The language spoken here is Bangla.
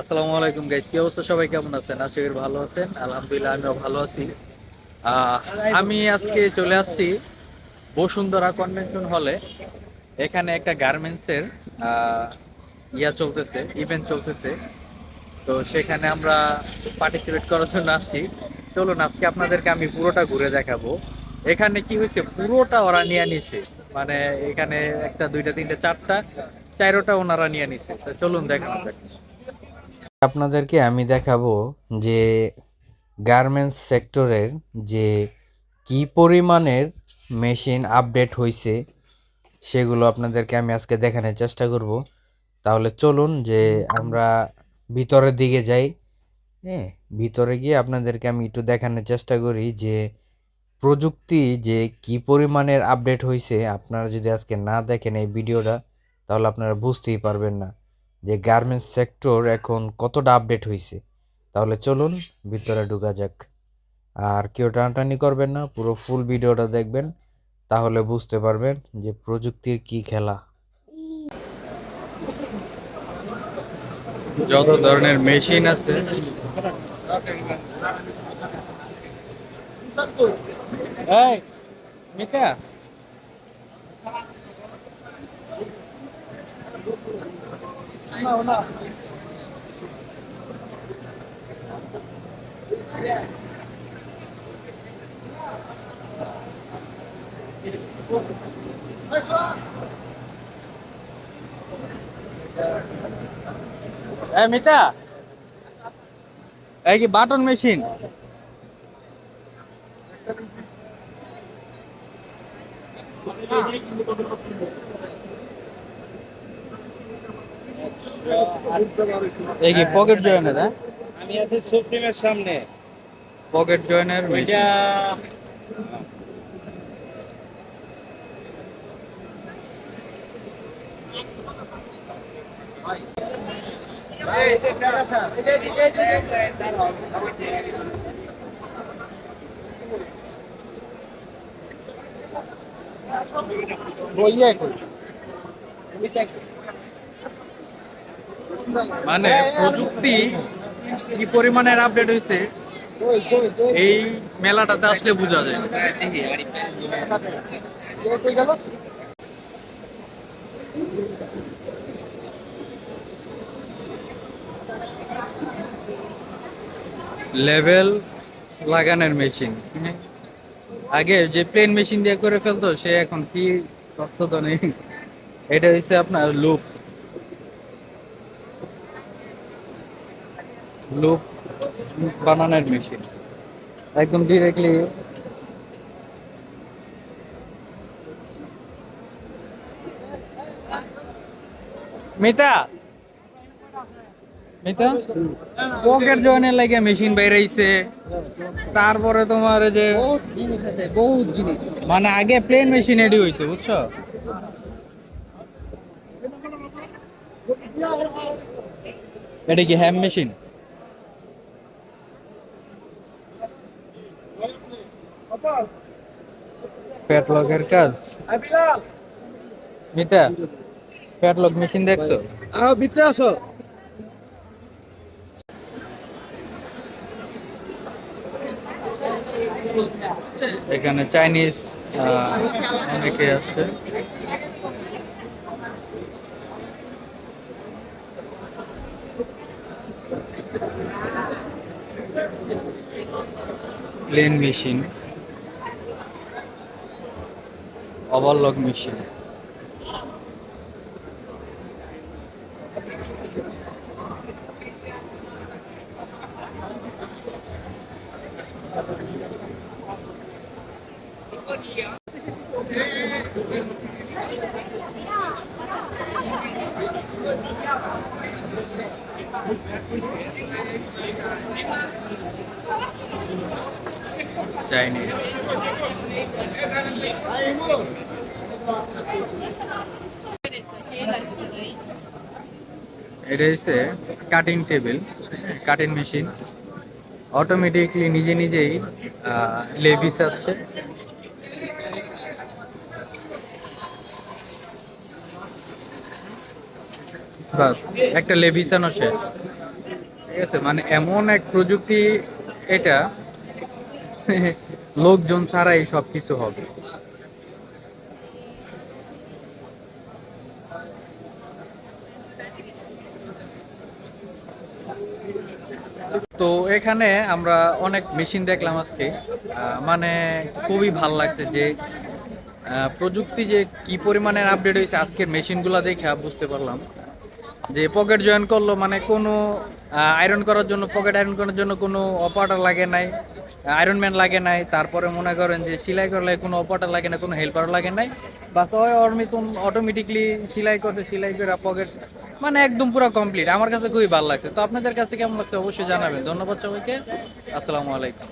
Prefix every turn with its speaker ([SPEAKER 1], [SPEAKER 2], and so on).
[SPEAKER 1] আসসালামু আলাইকুম গাইস কি অবস্থা? সবাই কেমন আছেন? আশা করি ভালো আছেন। আলহামদুলিল্লাহ, আমিও ভালো আছি। আমি আজকে চলে আসছি বসুন্ধরা কনভেনশন হলে। এখানে একটা গার্মেন্টসের ইয়া চলতেছে ইভেন্ট চলতেছে। তো সেখানে আমরা পার্টিসিপেট করার জন্য আসছি। চলুন, আজকে আপনাদেরকে আমি পুরোটা ঘুরে দেখাবো। এখানে কি হয়েছে? পুরোটা ওরা নিয়ে নিছে। মানে এখানে একটা, দুইটা, তিনটা, চারটা, চারোটা ওনারা নিয়ে নিছে। চলুন দেখানো যাক।
[SPEAKER 2] আপনাদেরকে আমি দেখাবো যে গার্মেন্টস সেক্টরের যে কি পরিমাণের মেশিন আপডেট হয়েছে সেগুলো আপনাদেরকে আমি আজকে দেখানোর চেষ্টা করব। তাহলে চলুন যে আমরা ভিতরের দিকে যাই। হ্যাঁ ভিতরে গিয়ে আপনাদেরকে আমি একটু দেখানোর চেষ্টা করি যে প্রযুক্তি যে কি পরিমাণের আপডেট হয়েছে আপনারা যদি আজকে না দেখেন এই ভিডিওটা, তাহলে আপনারা বুঝতেই পারবেন না। যে গার্মেন্টস সেক্টর এখন কতটা আপডেট হয়েছে তাহলে চলুন ভিতরে ঢুকা যাক। আর কেউ টানাটানি করবেন না পুরো ফুল ভিডিওটা দেখবেন তাহলে বুঝতে পারবেন যে প্রযুক্তির কি খেলা।
[SPEAKER 1] যত ধরনের মেশিন আছে। এই মিকা। এই মিতা। এই কি বাটন মেশিন? এই কি পকেট জয়েনের হ্যাঁ?
[SPEAKER 3] আমি আছি সুপ্রিমের সামনে।
[SPEAKER 1] পকেট জয়েনের মানে প্রযুক্তি কি পরিমাণের আপডেট হয়েছে এই মেলাটাতে আসলে বোঝা যায়। লেভেল লাগানোর মেশিন আগে যে প্লেন মেশিন দিয়ে করে ফেলতো, সে এখন কি তথ্য তো নেই। এটা হচ্ছে আপনার লুপ লুপ বানানোর মেশিন একদম ডিরেক্টলি মিতা? মিতা? পকেট জয়েনের লাগে মেশিন বাইরাইছে তারপরে তোমার এই যে
[SPEAKER 3] বহুত জিনিস আছে বহুত জিনিস।
[SPEAKER 1] মানে আগে প্লেন মেশিন এডি হইতো বুঝছ? এটা কি হ্যাম মেশিন ফ্যাট কাজ? মিতা ফ্যাট মেশিন দেখছ?
[SPEAKER 3] ভিতরে আসো।
[SPEAKER 1] এখানে চাইনিজ অনেকে আছে। Plain machine overlock machine Chinese এটা হচ্ছে cutting table cutting machine automatically নিজে নিজেই আছে বাস, একটা লেভিসানো শেষ ঠিক আছে মানে এমন এক প্রযুক্তি এটা, লোকজন ছাড়াই সব কিছু হবে। তো এখানে আমরা অনেক মেশিন দেখলাম আজকে মানে খুবই ভালো লাগছে যে প্রযুক্তি যে কি পরিমাণের আপডেট হয়েছে আজকের মেশিনগুলো দেখে বুঝতে পারলাম। যে পকেট জয়েন করল মানে কোনো আয়রন করার জন্য পকেট আয়রন করার জন্য কোনো অপারেটর লাগে নাই আয়রন ম্যান লাগে নাই। তারপরে মনে করেন যে সেলাই করলে কোনো অপারেটর লাগে না, কোনো হেল্পার লাগে নাই। বাস ওই অর্মিতন অটোমেটিকলি সেলাই করছে, সেলাই করে পকেট মানে একদম পুরো কমপ্লিট আমার কাছে খুবই ভালো লাগছে। তো আপনাদের কাছে কেমন লাগছে অবশ্যই জানাবেন। ধন্যবাদ সবাইকে। আসসালামু আলাইকুম।